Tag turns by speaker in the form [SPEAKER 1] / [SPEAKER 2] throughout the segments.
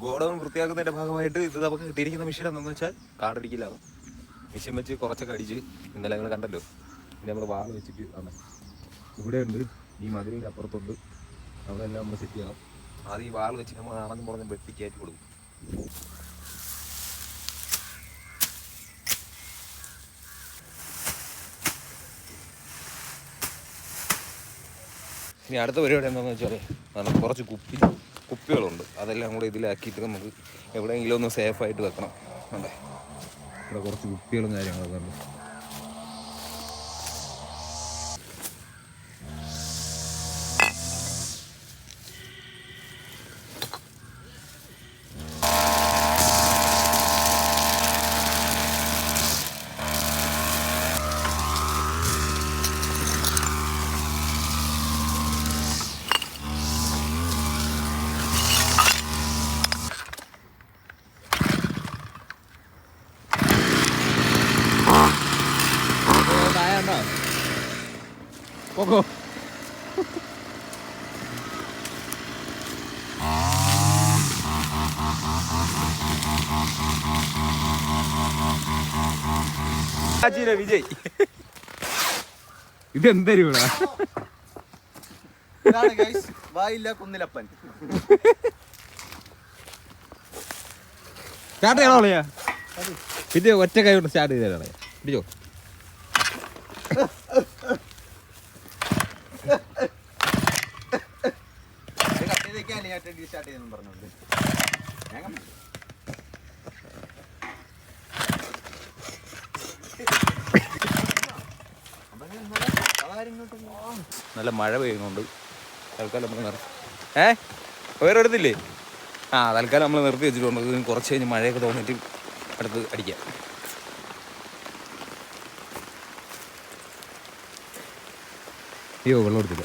[SPEAKER 1] മെയിനായിട്ട് ഇത് നമുക്ക് കിട്ടിയിരിക്കുന്ന മെഷീൻ എന്താണെന്ന് വെച്ചാൽ കാടടിക്കില്ലാതെ മെഷീൻ വെച്ച് കുറച്ചൊക്കെ അടിച്ച് ഇന്നലെ നിങ്ങൾ കണ്ടല്ലോ. പിന്നെ നമ്മൾ വാൾ വെച്ചിട്ട് ആണ്. ഇവിടെ ഉണ്ട് ഈ മധുരയുടെ അപ്പുറത്തുണ്ട്. അവിടെ എല്ലാം നമ്മൾ സെറ്റ് ചെയ്യണം. ആദ്യം ഈ വാൾ വെച്ച് നമ്മൾ ആണെന്ന് പറഞ്ഞ് വെട്ടി കൊടുക്കും. ഇനി അടുത്ത പരിപാടി എന്താണെന്ന് വെച്ചാൽ കുറച്ച് കുപ്പി കുപ്പികളുണ്ട്. അതെല്ലാം കൂടെ ഇതിലാക്കിയിട്ട് നമുക്ക് എവിടെയെങ്കിലും ഒന്ന് സേഫായിട്ട് വെക്കണം. അല്ലേ? ഇവിടെ കുറച്ച് കുപ്പികളും കാര്യങ്ങളൊക്കെ ഉണ്ട്. പോകോ. വിജയ്. ഇതെന്തരും
[SPEAKER 2] വായില്ല കുന്നിലപ്പൻ.
[SPEAKER 1] സ്റ്റാർട്ട് ചെയ്യണോ കളിയാ ഇത് ഒറ്റ കൈ കൊണ്ട് സ്റ്റാർട്ട് ചെയ്തോ പിടിച്ചോ
[SPEAKER 2] ഇത് കട്ട് സ്റ്റാർട്ട് ചെയ്യുന്നു പറഞ്ഞോണ്ട് ഞാൻ കണ്ടു. അതാരും
[SPEAKER 1] നല്ല മഴ പെയ്യുന്നുണ്ട്. തൽക്കാലം നമ്മൾ നിർത്തി ഏ? വേറെ എടുത്തില്ലേ? ആ തൽക്കാലം നമ്മൾ നിർത്തി വെച്ചിട്ടുണ്ട്. കുറച്ച് കഴിഞ്ഞ് മഴയൊക്കെ തോന്നിട്ട് അടുത്ത് അടിക്കാം. അയ്യോ വെള്ളം എടുത്തില്ല.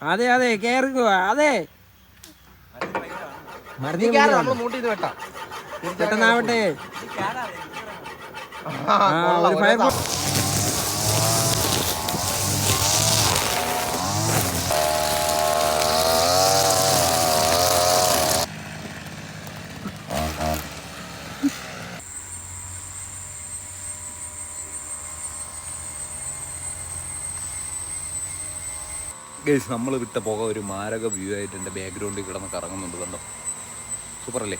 [SPEAKER 1] അതെ അതെ കേറുക അതെ. പെട്ടെന്നാവട്ടെ. ആ, ഒരു ഫയർ ഗൈസ് നമ്മൾ വിട്ട പുക ഒരു മാരക വ്യൂ ആയിട്ട് എന്റെ ബാക്ക്ഗ്രൗണ്ടിൽ കിടന്ന് കറങ്ങുന്നുണ്ട് കണ്ടോ? സൂപ്പർ അല്ലേ